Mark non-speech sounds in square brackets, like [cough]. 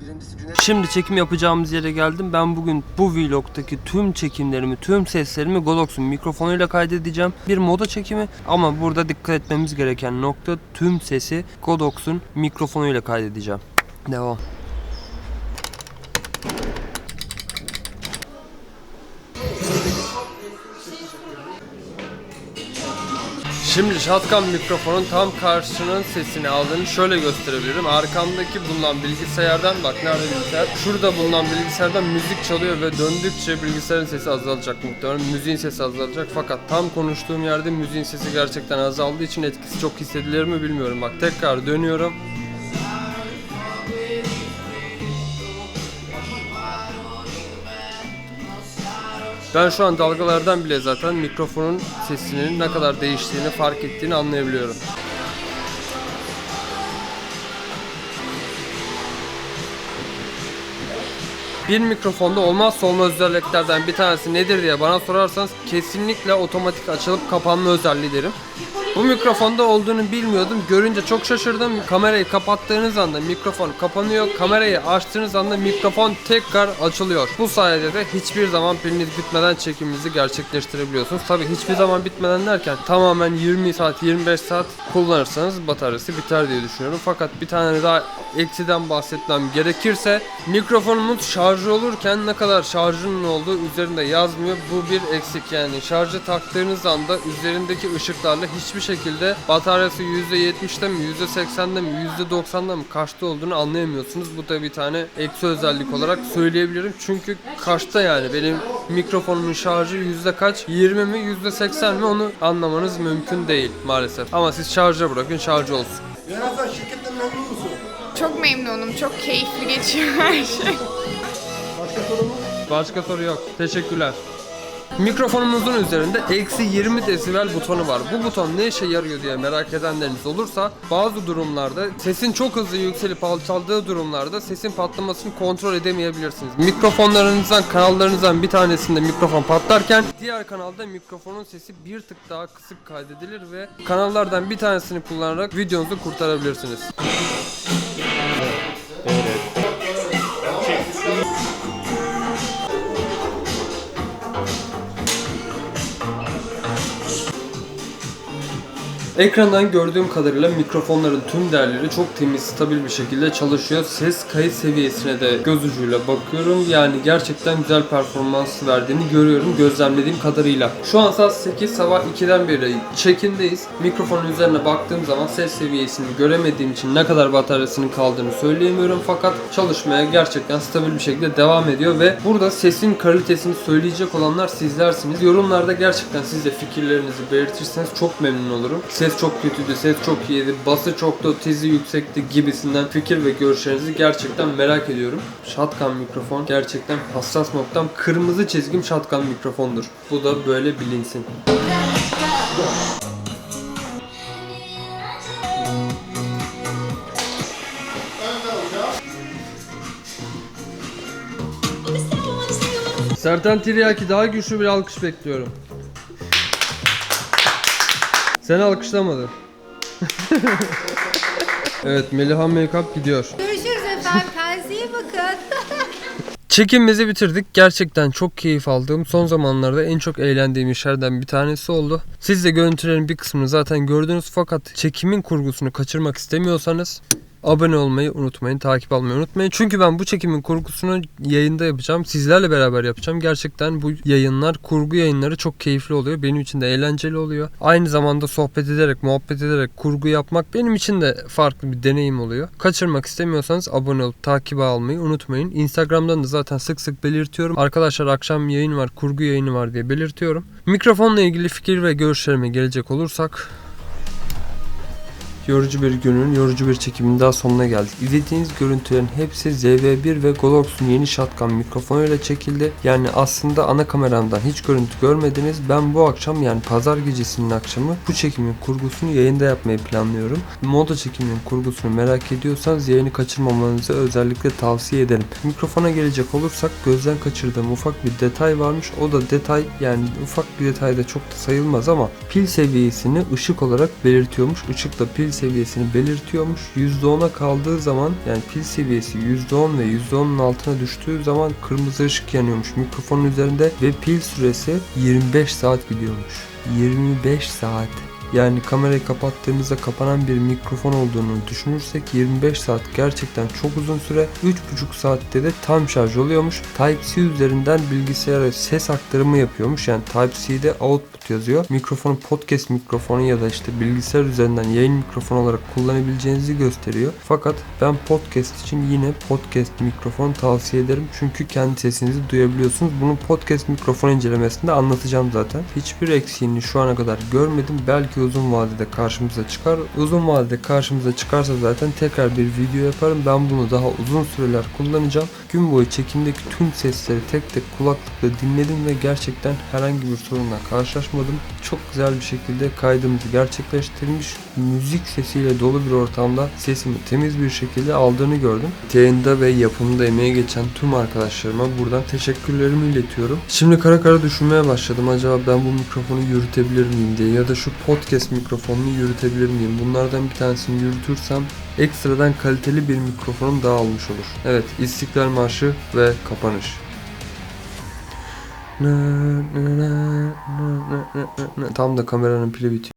Birincisi Şimdi çekim yapacağımız yere geldim. Ben bugün bu vlogdaki tüm çekimlerimi, tüm seslerimi Godox'un mikrofonuyla kaydedeceğim. Bir moda çekimi ama burada dikkat etmemiz gereken nokta tüm sesi Godox'un mikrofonuyla kaydedeceğim. Devam. Şimdi shotgun mikrofonun tam karşının sesini aldığını şöyle gösterebilirim. Arkamdaki bulunan bilgisayardan bak nerede bilgisayar? Şurada bulunan bilgisayardan müzik çalıyor ve döndükçe bilgisayarın sesi azalacak muhtemelen. Müziğin sesi azalacak fakat tam konuştuğum yerde müziğin sesi gerçekten azaldığı için etkisi çok hissedilir mi bilmiyorum. Bak tekrar dönüyorum. Ben şu an dalgalardan bile zaten mikrofonun sesinin ne kadar değiştiğini fark ettiğini anlayabiliyorum. Bir mikrofonda olmazsa olmaz özelliklerden bir tanesi nedir diye bana sorarsanız kesinlikle otomatik açılıp kapanma özelliği derim. Bu mikrofonda olduğunu bilmiyordum. Görünce çok şaşırdım. Kamerayı kapattığınız anda mikrofon kapanıyor. Kamerayı açtığınız anda mikrofon tekrar açılıyor. Bu sayede de hiçbir zaman piliniz bitmeden çekiminizi gerçekleştirebiliyorsunuz. Tabi hiçbir zaman bitmeden derken tamamen 20 saat 25 saat kullanırsanız bataryası biter diye düşünüyorum. Fakat bir tane daha eksiden bahsetmem gerekirse mikrofonumuz şarjı olurken ne kadar şarjının olduğu üzerinde yazmıyor. Bu bir eksik yani. Şarjı taktığınız anda üzerindeki ışıklarla hiçbir şekilde bataryası %70'de mi, %80'de mi, %90'da mı kaçta olduğunu anlayamıyorsunuz. Bu da bir tane eksi özellik olarak söyleyebilirim. Çünkü kaçta yani benim mikrofonumun şarjı yüzde kaç? 20 mi, %80 mi onu anlamanız mümkün değil maalesef. Ama siz şarja bırakın şarjı olsun. Yönetmen şirketten memnun musun? Çok memnunum. Çok keyifli geçiyor her şey. Başka sorun mu? Başka soru yok. Teşekkürler. Mikrofonumuzun üzerinde eksi 20 desibel butonu var. Bu buton ne işe yarıyor diye merak edenleriniz olursa bazı durumlarda sesin çok hızlı yükselip alçaldığı durumlarda sesin patlamasını kontrol edemeyebilirsiniz. Mikrofonlarınızdan kanallarınızdan bir tanesinde mikrofon patlarken diğer kanalda mikrofonun sesi bir tık daha kısık kaydedilir ve kanallardan bir tanesini kullanarak videonuzu kurtarabilirsiniz. Ekrandan gördüğüm kadarıyla mikrofonların tüm değerleri çok temiz, stabil bir şekilde çalışıyor. Ses kayıt seviyesine de göz ucuyla bakıyorum. Yani gerçekten güzel performans verdiğini görüyorum gözlemlediğim kadarıyla. Şu an saat 8 sabah 2'den beri çekindeyiz. Mikrofonun üzerine baktığım zaman ses seviyesini göremediğim için ne kadar bataryasının kaldığını söyleyemiyorum. Fakat çalışmaya gerçekten stabil bir şekilde devam ediyor ve burada sesin kalitesini söyleyecek olanlar sizlersiniz. Yorumlarda gerçekten siz de fikirlerinizi belirtirseniz çok memnun olurum. Ses çok kötüydü, ses çok iyiydi, bası çoktu, tizi yüksekti gibisinden fikir ve görüşlerinizi gerçekten merak ediyorum. Shotgun mikrofon gerçekten hassas noktam. Kırmızı çizgim shotgun mikrofondur. Bu da böyle bilinsin. Sertan Tiryaki daha güçlü bir alkış bekliyorum. Seni alkışlamadı. evet Meliha Makeup gidiyor. Görüşürüz efendim. Kendinize iyi bakın. [laughs] Çekimimizi bitirdik. Gerçekten çok keyif aldığım, son zamanlarda en çok eğlendiğim işlerden bir tanesi oldu. Siz de görüntülerin bir kısmını zaten gördünüz fakat çekimin kurgusunu kaçırmak istemiyorsanız abone olmayı unutmayın, takip almayı unutmayın. Çünkü ben bu çekimin kurgusunu yayında yapacağım. Sizlerle beraber yapacağım. Gerçekten bu yayınlar, kurgu yayınları çok keyifli oluyor. Benim için de eğlenceli oluyor. Aynı zamanda sohbet ederek, muhabbet ederek kurgu yapmak benim için de farklı bir deneyim oluyor. Kaçırmak istemiyorsanız abone olup takip almayı unutmayın. Instagram'dan da zaten sık sık belirtiyorum. Arkadaşlar akşam yayın var, kurgu yayını var diye belirtiyorum. Mikrofonla ilgili fikir ve görüşlerime gelecek olursak Yorucu bir günün, yorucu bir çekimin daha sonuna geldik. İzlediğiniz görüntülerin hepsi ZV1 ve Godox'un yeni shotgun mikrofonuyla çekildi. Yani aslında ana kameramdan hiç görüntü görmediniz. Ben bu akşam yani pazar gecesinin akşamı bu çekimin kurgusunu yayında yapmayı planlıyorum. Moda çekiminin kurgusunu merak ediyorsanız yayını kaçırmamanızı özellikle tavsiye ederim. Mikrofona gelecek olursak gözden kaçırdığım ufak bir detay varmış. O da detay yani ufak bir detay da çok da sayılmaz ama pil seviyesini ışık olarak belirtiyormuş. Işıkla pil seviyesini belirtiyormuş. %10'a kaldığı zaman yani pil seviyesi %10 ve %10'un altına düştüğü zaman kırmızı ışık yanıyormuş mikrofonun üzerinde ve pil süresi 25 saat gidiyormuş. 25 saat. Yani kamerayı kapattığımızda kapanan bir mikrofon olduğunu düşünürsek 25 saat gerçekten çok uzun süre. 3,5 saatte de tam şarj oluyormuş. Type-C üzerinden bilgisayara ses aktarımı yapıyormuş. Yani Type-C'de output yazıyor. Mikrofonu podcast mikrofonu ya da işte bilgisayar üzerinden yayın mikrofonu olarak kullanabileceğinizi gösteriyor. Fakat ben podcast için yine podcast mikrofon tavsiye ederim. Çünkü kendi sesinizi duyabiliyorsunuz. Bunu podcast mikrofon incelemesinde anlatacağım zaten. Hiçbir eksiğini şu ana kadar görmedim. Belki uzun vadede karşımıza çıkar. Uzun vadede karşımıza çıkarsa zaten tekrar bir video yaparım. Ben bunu daha uzun süreler kullanacağım. Gün boyu çekimdeki tüm sesleri tek tek kulaklıkla dinledim ve gerçekten herhangi bir sorunla karşılaşmadım. Çok güzel bir şekilde kaydımızı gerçekleştirmiş. Müzik sesiyle dolu bir ortamda sesimi temiz bir şekilde aldığını gördüm. Yayında ve yapımında emeği geçen tüm arkadaşlarıma buradan teşekkürlerimi iletiyorum. Şimdi kara kara düşünmeye başladım. Acaba ben bu mikrofonu yürütebilir miyim diye ya da şu podcast mikrofonunu yürütebilir miyim? Bunlardan bir tanesini yürütürsem ekstradan kaliteli bir mikrofonum daha olmuş olur. Evet, İstiklal Marşı ve kapanış. Tam da kameranın pili bitiyor.